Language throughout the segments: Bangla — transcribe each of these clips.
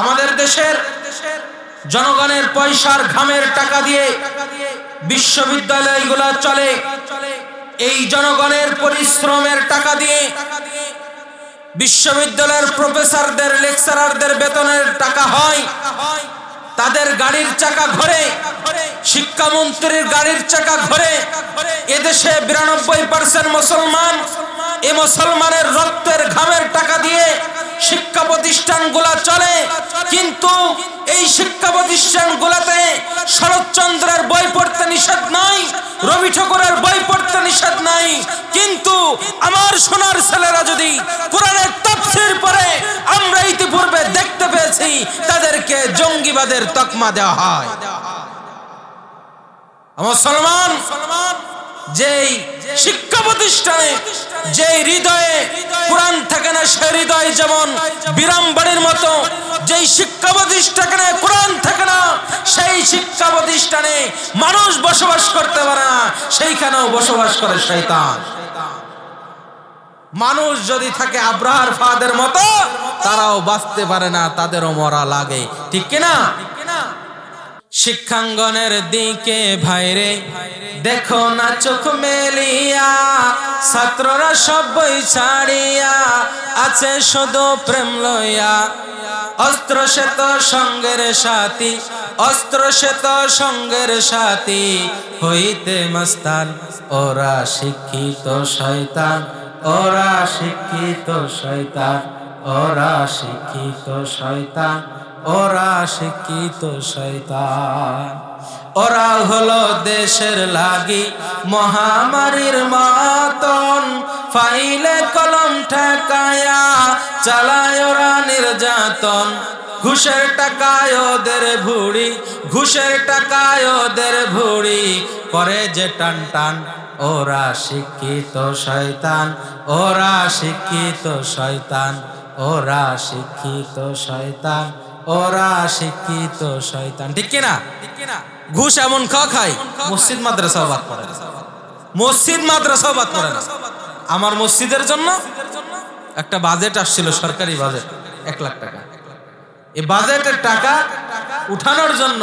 আমাদের দেশের জনগণের পয়সার ঘামের টাকা দিয়ে বিশ্ববিদ্যালয়গুলো চলে। এই জনগণের পরিশ্রমের টাকা দিয়ে বিশ্ববিদ্যালয়ের প্রফেসরদের, লেকচারারদের বেতনের টাকা হয়। তাদের গাড়ির চাকা ঘরে, শিক্ষামন্ত্রীর গাড়ির চাকা ঘরে। এদেশে বিরানব্বই পার্সেন্ট মুসলমান, এ মুসলমানের রক্তের ঘামের টাকা দিয়ে শিক্ষা প্রতিষ্ঠানগুলা চলে। কিন্তু এই শিক্ষা প্রতিষ্ঠানগুলোতে শরৎচন্দ্রের বই পড়তে নিষেধ নাই, রবি ঠাকুরের বই পড়তে নিষেধ নাই। কিন্তু আমার সোনার ছেলেরা যদি কোরআনের তাফসীর পড়ে, আমরা ইতিপূর্বে দেখতে পেয়েছি তাদেরকে জঙ্গিবাদের তকমা দেওয়া হয়। মুসলমান, যেই শিক্ষা প্রতিষ্ঠানে, যেই হৃদয়ে কোরআন থাকে না সে হৃদয় যেমন বিরামবাড়ির মতো, যেই শিক্ষা প্রতিষ্ঠানে কোরআন থাকে না, সেই শিক্ষা প্রতিষ্ঠানে মানুষ বসবাস করতে পারে না, সেইখানেও বসবাস করে শয়তান। মানুষ যদি থাকে আব্রাহার ফাদের মতো, তারাও বাঁচতে পারে না, তাদেরও মরা লাগে। ঠিক কিনা? শিক্ষাঙ্গনের দিকে ভাইরে, দেখো না চোখ মেলিয়া, ছাত্ররা সব ছাড়িয়া আছে শুধু প্রেম লইয়া। অস্ত্র শ্বেত সঙ্গের সাথী, অস্ত্র শ্বেত সঙ্গের সাথী, হইতে মস্তান, ওরা শিক্ষিত শয়তান। ওরা শিক্ষিত শয়তান, ওরা শিক্ষিত শয়তান, ওরা শিক্ষিত শয়তান। ওরা হলো দেশের লাগি মহামারীর মাতন। ফাইলে কলম ঠেকায়া চালায় ওরা নির্যাতন। ঘুষের টাকায় ওদের ভুড়ি, ঘুষের টাকায় ওদের করে যে টান টান, ওরা শিক্ষিত শয়তান, ওরা শিক্ষিত শয়তান, ওরা শিক্ষিত শয়তান, ওরা শিক্ষিত শয়তান। ঠিক কিনা? ঘুষ এমন খাওয়া খায়, মসজিদ, মাদ্রাসাও বাদ না। মসজিদ, মাদ্রাসাও বাদ পড়ে না। আমার মসজিদের জন্য একটা বাজেট আসছিল, সরকারি বাজেট, এক লাখ টাকা। এই বাজেটের টাকা উঠানোর জন্য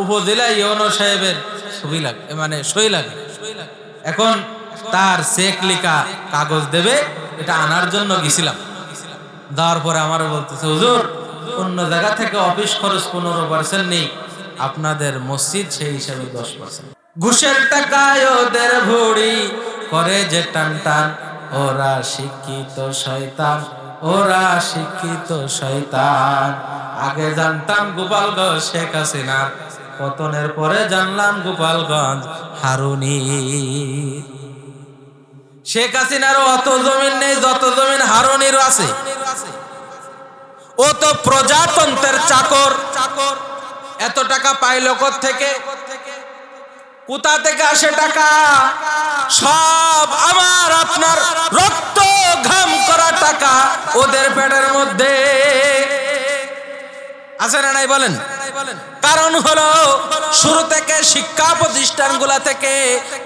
উপজেলা ইউনো সাহেবের ছবি লাগে মানে সই লাগে। এখন তার চেক লেখা কাগজ দেবে, এটা আনার জন্য গেছিলাম। দেওয়ার পরে আমারও বলতেছে, হুজুর, অন্য জায়গা থেকে অফিস খরচ পনেরো পার্সেন্ট নেই, আপনাদের মসজিদ সেই হিসাবে দশ পার্সেন্ট ঘুষের টাকায় ওদের ভুড়ি করে যে টান টান, ওরা শিক্ষিত শয়তান, ওরা শিক্ষিত শয়তান। আগে জানতাম গোপালগঞ্জ শেখ হাসিনা পতনের পরে জানলাম গোপালগঞ্জ হারুনি। শেখ হাসিনারও অত জমিন নেই, যত জমিন হারুনির আছে। ও তো প্রজাতন্ত্রের চাকর। চাকর এত টাকা পাইল থেকে কোথা থেকে আসে টাকা? সব আমার, আপনার রক্ত ঘাম করা টাকা ওদের পেটের মধ্যে। আছে না নাই বলেন? কারণ হলো, শুরু থেকে শিক্ষা প্রতিষ্ঠানগুলা থেকে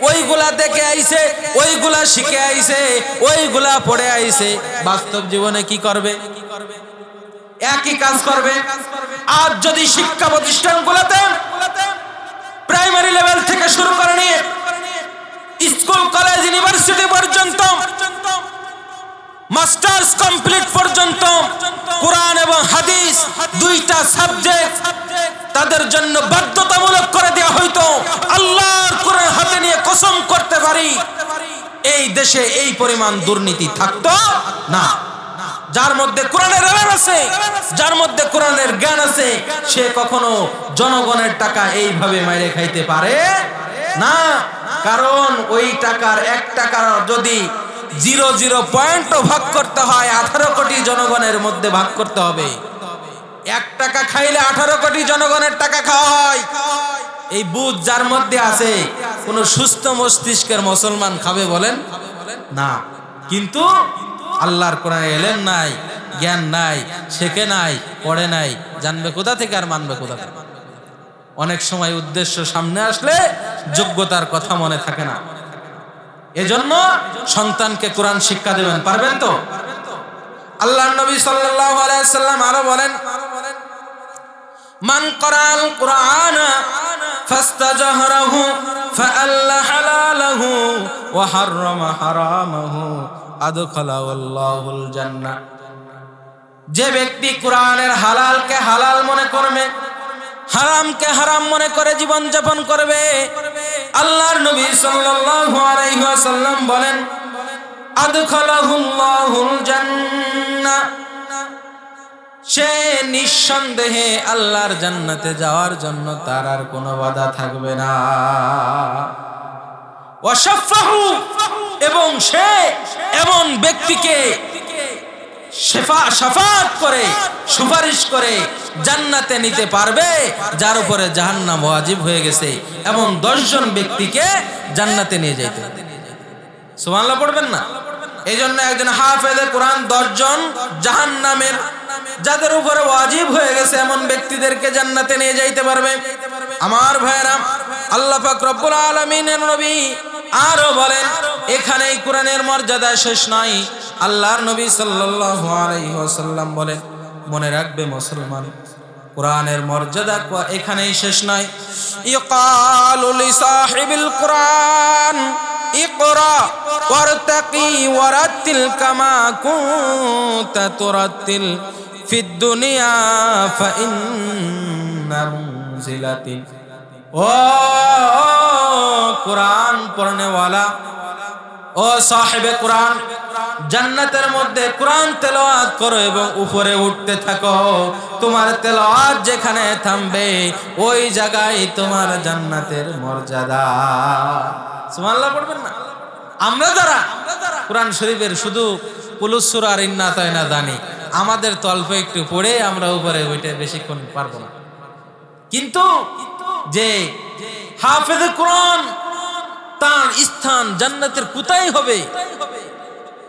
ওইগুলা দেখে আইছে, ওইগুলা শিখে আইছে, ওইগুলা পড়ে আইছে। বাস্তব জীবনে কি করবে? একই কাজ করবে। আর যদি শিক্ষা প্রতিষ্ঠানগুলোতে প্রাইমারি লেভেল থেকে শুরু করে নিয়ে, স্কুল কলেজ ইউনিভার্সিটি পর্যন্ত মাস্টার্স কমপ্লিট পর্যন্ত কোরআন এবং হাদিস দুইটা সাবজেক্ট তাদের জন্য বাধ্যতামূলক করে দেওয়া হইতো। আল্লাহর কোরআন হাতে নিয়ে কসম করতে পারি, এই দেশে এই পরিমাণ দুর্নীতি থাকতো না। যার মধ্যে কোরআনের এলেম আছে, যার মধ্যে কোরআনের জ্ঞান আছে, সে কখনো জনগণের টাকা এইভাবে মাইরে খাইতে পারে না। কারণ ওই টাকার এক টাকার যদি জিরো জিরো পয়েন্টও ভাগ করতে হয়, আঠারো কোটি জনগণের মধ্যে ভাগ করতে হবে। এক টাকা খাইলে আঠারো কোটি জনগণের টাকা খাওয়া হয়। এই বুধ যার মধ্যে আছে, কোন সুস্থ মস্তিষ্কের মুসলমান খাবে বলেন? না। কিন্তু আল্লাহর কোরআনে এলেন নাই, জ্ঞান নাই, শেখে নাই, পড়ে নাই, জানবে কোথা থেকে আর মানবে কোথা থেকে? অনেক সময় উদ্দেশ্য সামনে আসলে যোগ্যতার কথা মনে থাকে না। এজন্য সন্তানকে কোরআন শিক্ষা দেবেন, পারবেন তো? আল্লাহ নবী সাল্লাল্লাহু আলাইহি সাল্লাম আরও বলেন, মান করাল কুরআন ফাস্তাজহরাহু হারামাহু আদখালাহু আল্লাহুল জান্নাহ। যে ব্যক্তি কোরআনের হালালকে হালাল মনে করবে হারামকে হারাম মনে করে জীবন যাপন করবে। আল্লাহর নবী সাল্লাল্লাহু আলাইহি ওয়াসাল্লাম বলেন আদখালাহুল্লাহুল জান্নাহ সে নিঃসন্দেহে আল্লাহর জান্নাতে যাওয়ার জন্য তার আর কোনো বাধা থাকবে না। এবং সে এমন ব্যক্তিকে শেফা সাফাত করে, সুপারিশ করে জান্নাতে নিতে পারবে, যার উপরে জাহান্নাম ওয়াজিব হয়ে গেছে এমন দশজন ব্যক্তিকে জান্নাতে নিয়ে যাইতে সুবহানাল্লাহ, পড়বেন না? এই জন্য একজন হাফেজে কোরআন দশজন জাহান্নামের, যাদের উপরে ওয়াজিব হয়ে গেছে এমন ব্যক্তিদেরকে জান্নাতে নিয়ে যাইতে পারবে। আমার ভাইরা আল্লাহ পাক রব্বুল আলামিনের নবী আরও বলেন এখানেই কোরআনের মর্যাদা শেষ নাই আল্লাহর নবী সাল্লাল্লাহু আলাইহি ওয়াসাল্লাম বলেন মনে রাখবে মুসলমান, কোরআনের মর্যাদা এখানেই শেষ নয়। ইকালু লিসাহিবিল কোরআন, ইকরা ওয়ারতাকি ওয়ারাতিল কামা কুনতা তুরাতিল ফিদ দুনিয়া ফাইন্না মুনজিলাতিন। ও, কোরআন পড়নেওয়ালা। ও সাহেবে কোরআন, জান্নাতের মধ্যে কোরআন তেলাওয়াত করো এবং উপরে উঠতে থাকো। তোমার তেলাওয়াত যেখানে থামবে, ওই জায়গায় তোমার জান্নাতের মর্যাদা। সুবহানাল্লাহ, পড়বেন না? আমরা যারা কোরআন শরীফের শুধু পুলুসুর আর ইন্না তয়না জানি, আমাদের তো অল্প একটু পড়ে আমরা উপরে উঠে বেশিক্ষণ পারব না। কিন্তু যে হাফেজে কোরআন তার স্থান জান্নাতের কোথায় হবে?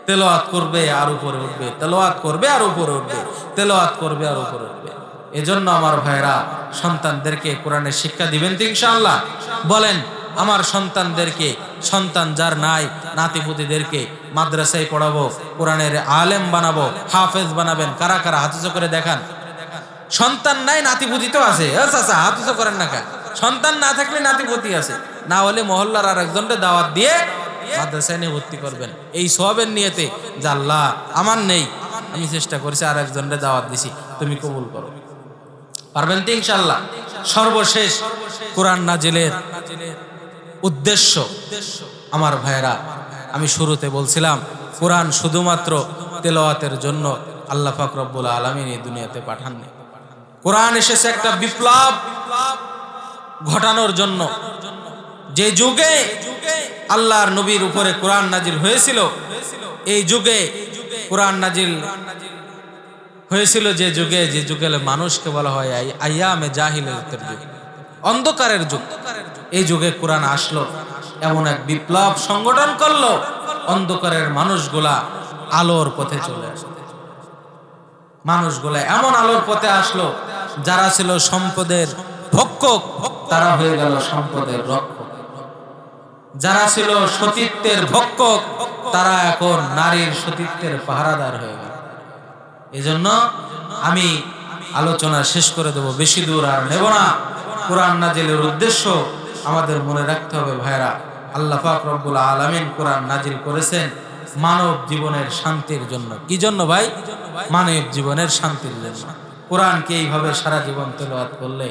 তেলাওয়াত করবে আর উপরে উঠবে। তেলাওয়াত করবে আর উপরে উঠবে। তেলাওয়াত করবে আর উপরে উঠবে। এজন্য আমার ভাইরা, সন্তানদেরকে কোরআনের শিক্ষা দিবেন তো ইনশাআল্লাহ। বলেন, আমার সন্তানদেরকে, সন্তান যার নাই, নাতিপুতিদেরকে মাদ্রাসায় পড়াবো, কোরআনের আলেম বানাবো, হাফেজ বানাবেন, কারা কারা হাতুজ করে দেখান? সন্তান নাই, নাতিপুতি তো আছে। চাচা, হাত উঁচু করেন না কা সন্তান না থাকলে নাতিপুতি আছে। না হলে মহল্লার আর একজনকে দাওয়াত দিয়ে মাদ্রাসায় নিয়ে ভর্তি করবেন। এই সবের নিয়েতে আল্লাহ, আমার নেই, আমি চেষ্টা করেছি আর একজনকে দাওয়াত দিছি, তুমি কবুল করো। পারবেন তো ইনশাল্লাহ সর্বশেষ কোরআন নাজিলের উদ্দেশ্য আমার ভাইয়েরা, আমি শুরুতে বলছিলাম, কোরআন শুধুমাত্র তেলাওয়াতের জন্য আল্লাহ পাক রব্বুল আলমিন এই দুনিয়াতে পাঠাননি। কোরআন এসেছে একটা বিপ্লব ঘটানোর জন্য। যে যুগে আল্লাহর নবীর উপরে কোরআন নাজিল হয়েছিল, এই যুগে কোরআন নাজিল হয়েছিল যে যুগে যে যুগে মানুষকে বলা হয় আইয়ামে জাহিলিয়াতের যুগ। অন্ধকারের যুগ। এই যুগে কোরআন আসলো, এমন এক বিপ্লব সংগঠন করল, অন্ধকারের মানুষগুলা আলোর পথে চলে আসলো। মানুষগুলা এমন আলোর পথে আসলো, যারা ছিল সম্পদের ভক্ষক তারা হয়ে গেল সম্পদের রক্ষক। যারা ছিল সতীত্বের ভক্ষক, তারা এখন নারীর সতীত্বের পাহারাদার হয়ে গেল। এজন্য আমি আলোচনা শেষ করে দেব, বেশি দূর আর নেব না। কোরআন নাজিলের উদ্দেশ্য আমাদের মনে রাখতে হবে ভাইরা আল্লাহ পাক রব্বুল আলামিন কোরআন নাজিল করেছেন মানব জীবনের শান্তির জন্য। কি জন্য ভাই? মানব জীবনের শান্তির জন্য। কোরআনকে এইভাবে সারা জীবন তেলাওয়াত করলে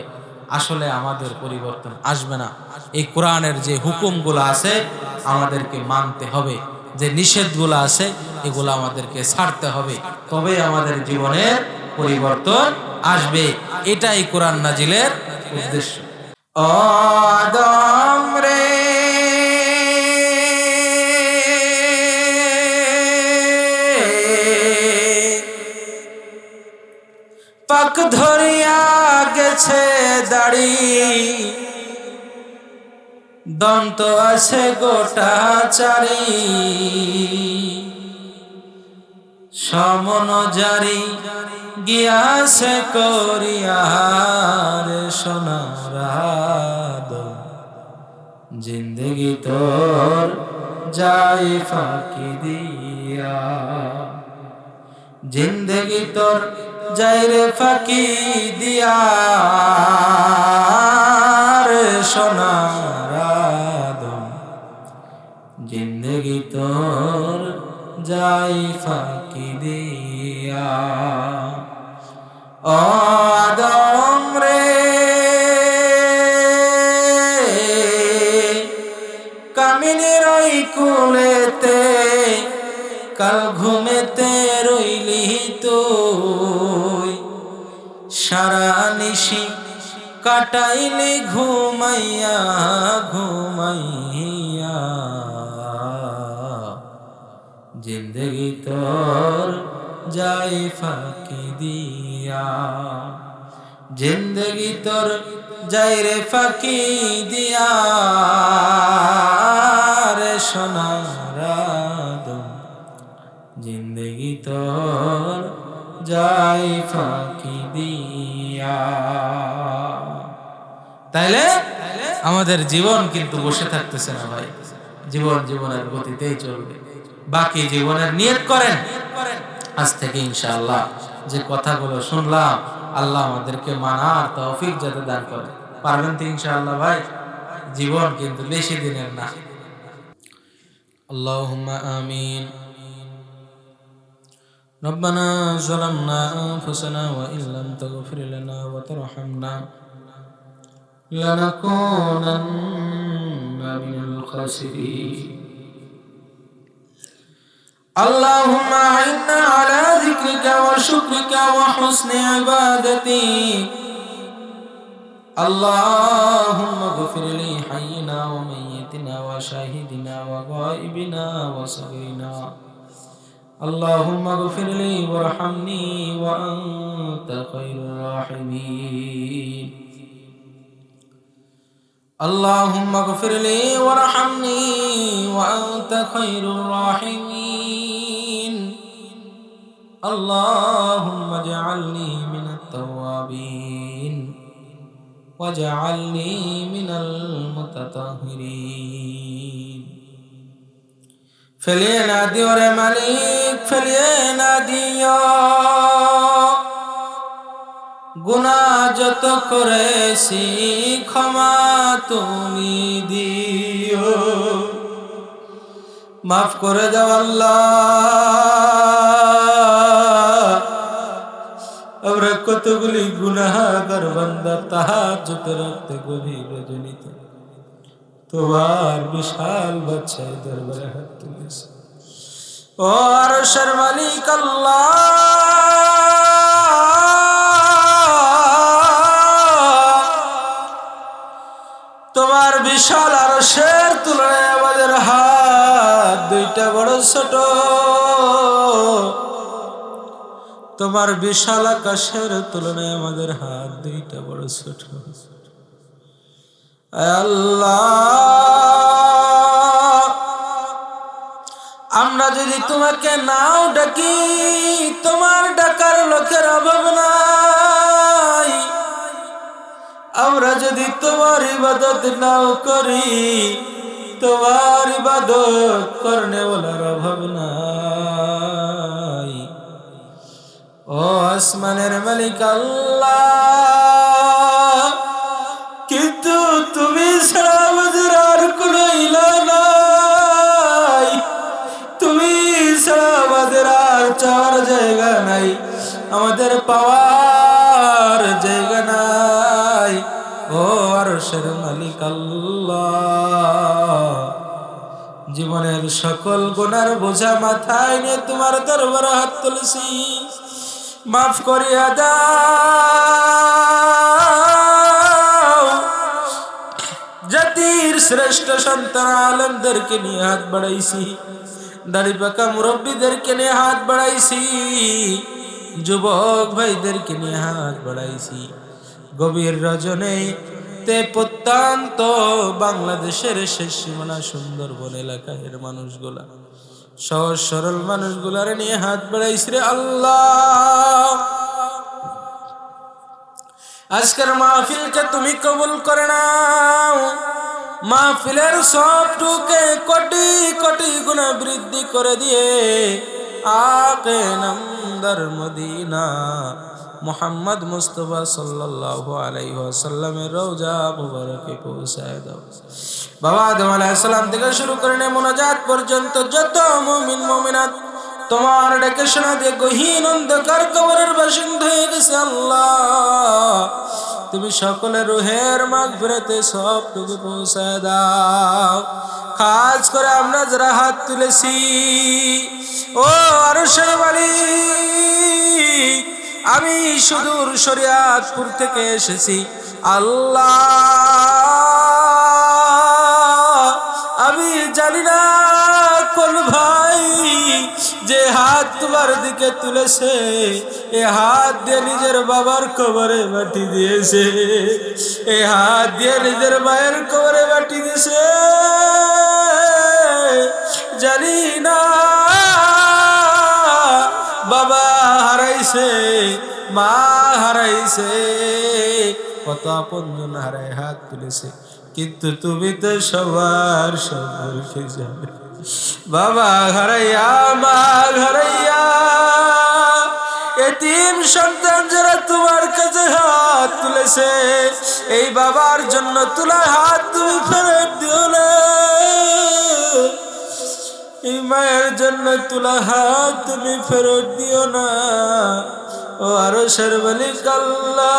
আসলে আমাদের পরিবর্তন আসবে না। এই কোরআনের যে হুকুমগুলো আছে, আমাদেরকে মানতে হবে। যে নিষেধগুলো আছে, এগুলো আমাদেরকে ছাড়তে হবে। তবে আমাদের জীবনের পরিবর্তন আসবে। এটাই কোরআন নাজিলের উদ্দেশ্য। অদম রে পাক ধরিয়া গেছে দাড়ি। দন্ত আছে গোটা চারি। সমন জারি গিয়াছে করিয়ার সোনারাদ। জিন্দগি তোর যাই ফাঁকি দিয়া। জিন্দগি তোর যাইরে ফাঁকি দিয়া রে সোনার আদম। জিন্দগি তোর যাই ফাঁকি দিয়া। আদম রে, কামিনীর কুলেতে কাল ঘুমেতে রইলি তুই। সারা নিশি কাটাইলি ঘুমাইয়া ঘুমাইয়া। জিন্দগি তোর যাই ফাঁকি দিয়া। জিন্দগি তোর যাই রে ফাঁকি দিয়া। রে সোনার জিন্দগি তোর যাই ফাঁকি দিয়া তাইলে আমাদের জীবন কিন্তু বসে থাকতেছে না ভাই জীবন জীবনের গতিতেই চলবে বাকি জীবনের নিয়ত করেন আজ থেকে ইনশাআল্লাহ যে কথাগুলো শুনলাম আল্লাহ আমাদেরকে মানার তৌফিক যাতে দান করে পারবেন তো ইনশাআল্লাহ ভাই জীবন কিন্তু বেশি দিনের না اللهم آمين ربنا ظلمنا أنفسنا وإن لم تغفر لنا وترحمنا لنكونن من الخاسرين اللهم أعنا على ذكرك وشكرك وحسن عبادتك اللهم اغفر لي حينا وميتنا وشاهدنا وغائبنا وصغيرنا اللهم اغفر لي وارحمني وأنت خير الراحمين اللهم اغفر لي وارحمني وأنت خير الراحمين اللهم اجعلني من التوابين واجعلني من المتطهرين ফেলিয়ে না দিও রে মালিক, ফেলিয়ে না দিও। গুণা যত করেছি, ক্ষমা তুমি দিও। মাফ করে দাও আল্লাহ। আমরা কতগুলি গুনাহাগার বান্দা তাহাজ্জুদে রাখতে গভীর রজনীতে। তোমার বিশাল বাচ্চায় দরবারে হাত তুলেছে। ও আরশের মালিক তোমার বিশাল আরশের তুলনায় আমাদের হাত দুইটা বড় ছোট। তোমার বিশাল আকাশের তুলনায় আমাদের হাত দুইটা বড় ছোট। আল্লাহ। আমরা যদি তোমাকে নাও ডাকি, তোমার ডাকার লোকের অভাব নাই। আমরা যদি তোমার ইবাদত নাও করি, তোমার ইবাদত করনে বলার অভাব নাই। ও আসমানের মালিক আল্লাহ। আমাদের পাওয়ার জায়গা নাই। ও আরশের মালিক আল্লাহ। জীবনের সকল গুনার বোঝা মাথায় নিয়ে তোমার দরবার হাত তুলছি। মাফ করিয়া জাতির শ্রেষ্ঠ সন্তান আলমদেরকে নিয়ে হাত বাড়াইছি। দাড়ি পাকা মুরব্বীদেরকে নিয়ে হাত বাড়াইছি। যুবক ভাইদেরকে নিয়ে হাত বাড়াইছি। গভীর রজনে তে প্রত্যন্ত বাংলাদেশের শেষ সীমানা সুন্দরবন এলাকার মানুষগুলা। সহজ সরল মানুষগুলার নিয়ে হাত বাড়াইছি রে আল্লাহ। আজকের মাহফিলকে তুমি কবুল করে নাও। মাহফিলের সবটুকে কোটি কোটি গুণ বৃদ্ধি করে দিয়ে আকে নন্দর মদিনা। মোহাম্মদ মুস্তফা সাল্লাল্লাহু আলাইহি ওয়াসাল্লামের রওজা মুবারকে পৌঁছায় দাও। বাবা আদম আলাইহিস সালাম থেকে শুরু করে মোনাজাত পর্যন্ত যত মুমিন, মুমিনাত, তোমার ডেকে শোনা দিয়ে গহীন অন্ধকার কবরের বাসিন্দা হয়ে গেছে আল্লাহ। তুমি সকলের রুহের মাগ ফেরাতে সবটুকু পৌঁছায় দাও। কাজ করে আমরা যারা হাত তুলেছি, ও আরও বাড়ি আমি সুদূর শরিয়াতপুর থেকে এসেছি। আল্লাহ, আমি জানি না কোন ভাই যে হাত তোমার দিকে তুলেছে, এ হাত দিয়ে নিজের বাবার কবরে মাটি দিয়েছে। এ হাত দিয়ে নিজের মায়ের কবরে মাটি দিয়েছে। জানি না বাবা হারাইছে, মা হারাইছে, কত আপনজন হারায় হাত তুলেছে। কিন্তু তুমি তো সবার সম্পর্কে যাবে বাবা হারাইয়া মা হারাইয়া এতিম সন্তান যারা তোমার কাছে হাত তুলেছে, এই বাবার জন্য তোলা হাত তুমি ফেরত দিও না। এই মায়ের জন্য তোলা হাত তুমি ফেরত দিও না। ও আরও সর্বলি কাল্লা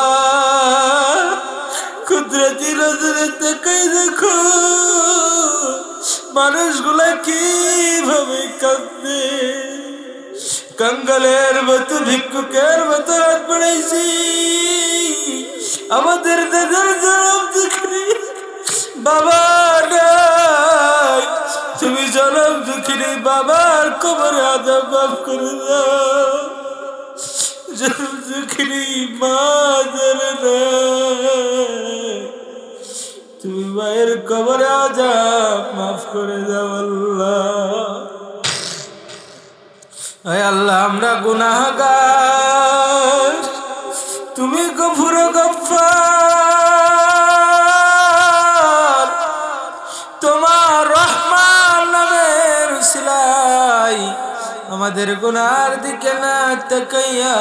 কুদরতি নজরে তাকাই দেখো। মানুষগুলা কীভাবে কাঁদবে? কঙ্গলের মতো, ভিক্ষুকের মতো হাত পড়াইছি আমাদের দাদার জনম দুঃখী। বাবা তুমি জনম দুঃখিনী বাবার কবর আদব মাফ করে দাও। জনম দুঃখিনী মা জানে না তুমি মায়ের কবর আজাব মাফ করে দাও আল্লাহ। আল্লাহ, আমরা গুনাহগার। তুমি গফুর গফার তোমার রহমান নামের সিলাই আমাদের গুনার দিকে না তাকাইয়া,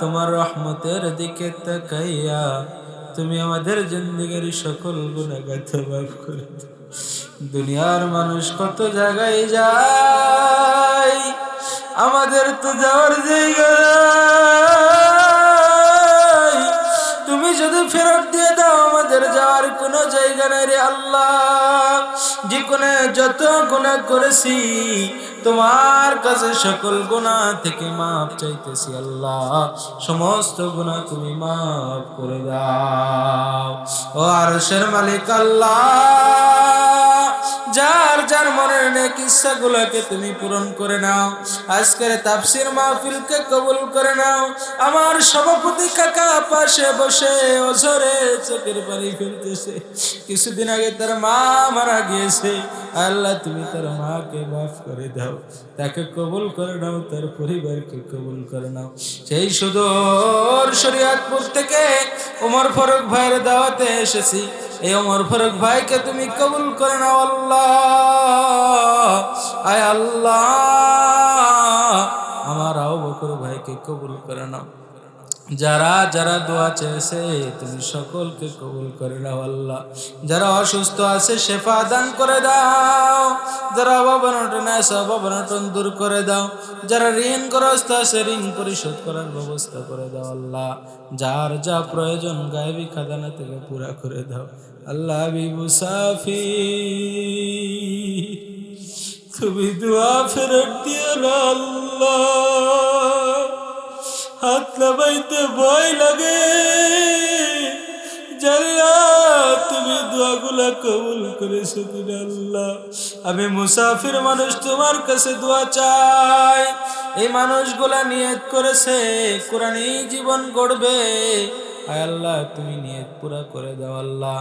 তোমার রহমতের দিকে তাকাইয়া। তুমি আমাদের জিন্দগির সকল গুণাগাথ মাফ করে। দুনিয়ার মানুষ কত জায়গায় যায়, আমাদের তো যাওয়ার জায়গা তুমি যদি ফেরত দিয়ে দাও, আমাদের যাওয়ার কোনো জায়গা নাই রে আল্লাহ যে কোনো যত গুণা করেছি তোমার কাছে সকল গুণা থেকে মাপ চাইতেছি আল্লাহ। সমস্ত গুণা তুমি মাফ করে দাও। ও আরশের মালিক আল্লাহ। যার যার মনের নেক ইচ্ছাগুলোকে তুমি পূরণ করে নাও। আজকের তাফসির মাহফিলকে কবুল করে নাও। আমার সভাপতি কাকা পাশে বসে অঝরে চোখের পানি ফেলতেছে। কিছুদিন আগে তার মা মারা গিয়েছে। আল্লাহ, তুমি তার মাকে মাফ করে দাও। তাকে কবুল করে নাও, তার পরিবারকে কবুল করে নাও। সেই সুদূর শরিয়াতপুর থেকে ওমর ফারুক ভাইয়ের দাওয়াতে এসেছি। এই ওমর ফারুক ভাইকে তুমি কবুল করে নাও, আল্লাহ। আয় আল্লাহ। আমার ভাইকে কবুল করে নাও। যারা যারা দোয়া চেয়েছে, তুমি সকলকে কবুল করে নাও আল্লাহ। যারা অসুস্থ আছে, শেফা দান করে দাও। যারা অভাবনটন আছে অভাবনটন দূর করে দাও। যারা ঋণগ্রস্ত আছে, ঋণ পরিশোধ করার ব্যবস্থা করে দাও আল্লাহ। যার যা প্রয়োজন, গায়েবী খাদানা থেকে পুরা করে দাও। আল্লাহ বিবু সাফি তুমি দোয়া ফেরত দিও না আল্লাহ। হাত লাগাইতে ভয় লাগে। জানিনা তুমি দোয়াগুলা কবুল করেছ কিনা আল্লাহ। আমি মুসাফির মানুষ তোমার কাছে দোয়া চাই। এই মানুষগুলা নিয়ত করেছে, কোরআনই জীবন গড়বে। আল্লাহ, তুমি নিয়ত পুরা করে দাও আল্লাহ।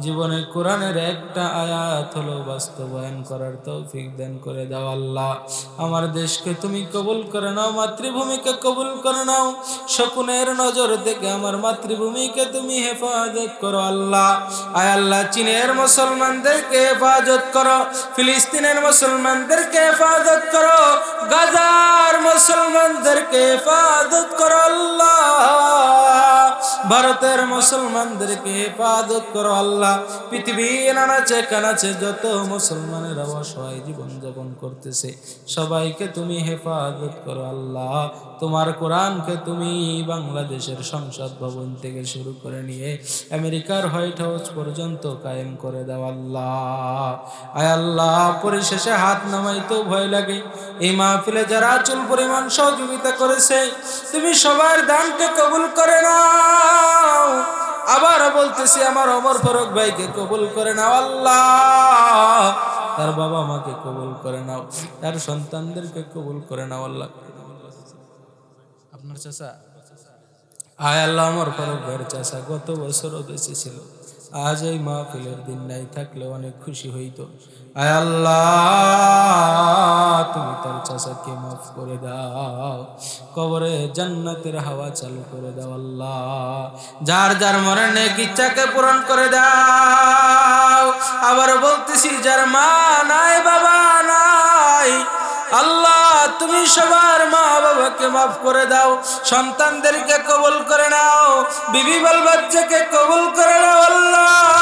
জীবনে কোরআনের একটা আয়াত হলো, বাস্তবায়ন করার তৌফিক দান করে দাও আল্লাহ। আমার দেশকে তুমি কবুল করে নাও, মাতৃভূমিকে কবুল করে নাও। শকুনের নজর থেকে আমার মাতৃভূমিকে তুমি হেফাজত করো আল্লাহ। আয় আল্লাহ, চীনের মুসলমানদেরকে হেফাজত করো, ফিলিস্তিনের মুসলমানদেরকে হেফাজত করো, গাজার মুসলমানদেরকে হেফাজত করো আল্লাহ। ভারতের মুসলমানদেরকে হেফাজত করো আল্লাহ। পৃথিবীর আনাচে কানাচে যত মুসলমানের জীবন যাপন করতেছে, সবাইকে তুমি হেফাজত করো আল্লাহ। তোমার কোরআনকে তুমি বাংলাদেশের সংসদ ভবন থেকে শুরু করে নিয়ে আমেরিকার হোয়াইট হাউস পর্যন্ত কায়েম করে দাও আল্লাহ। আয় আল্লাহ, পরিশেষে হাত নামাইতেও ভয় লাগে। এই মাহফিলে যারা চুল পরিমাণ সহযোগিতা করেছে, তুমি সবার দানকে কবুল করে নাও আবার বলতেছি, আমার অমর ফরক ভাইকে কবুল করে নাও আল্লাহ। তার বাবা মাকে কবুল করে নাও। তার সন্তানদেরকে কবুল করে নাও আল্লাহ। আপনার চাষা আয় আল্লাহ আমার ফরক ভাইয়ের চাষা গত বছরও বেঁচে ছিল? আজ এই মাহফিলের দিন নাই থাকলে অনেক খুশি হইতো। আয় আল্লাহ, তুমি তার চাচাকে মাফ করে দাও। কবরে জান্নাতের হাওয়া চালু করে দাও আল্লাহ। যার যার মরণের ইচ্ছাকে পূরণ করে দাও। আবার বলতেছি, যার মা নাই, বাবা নাই, আল্লাহ তুমি সবার মা বাবাকে মাফ করে দাও, সন্তানদেরকে কবুল করে নাও, বিবি বল বাচ্চাকে কবুল করে নাও, আল্লাহ।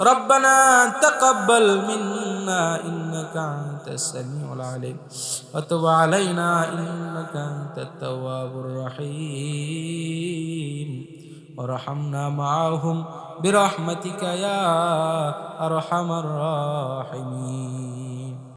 ربنا تقبل منا إنك أنت السميع العليم وتب علينا إنك أنت التواب الرحيم وارحمنا معهم برحمتك يا أرحم الراحمين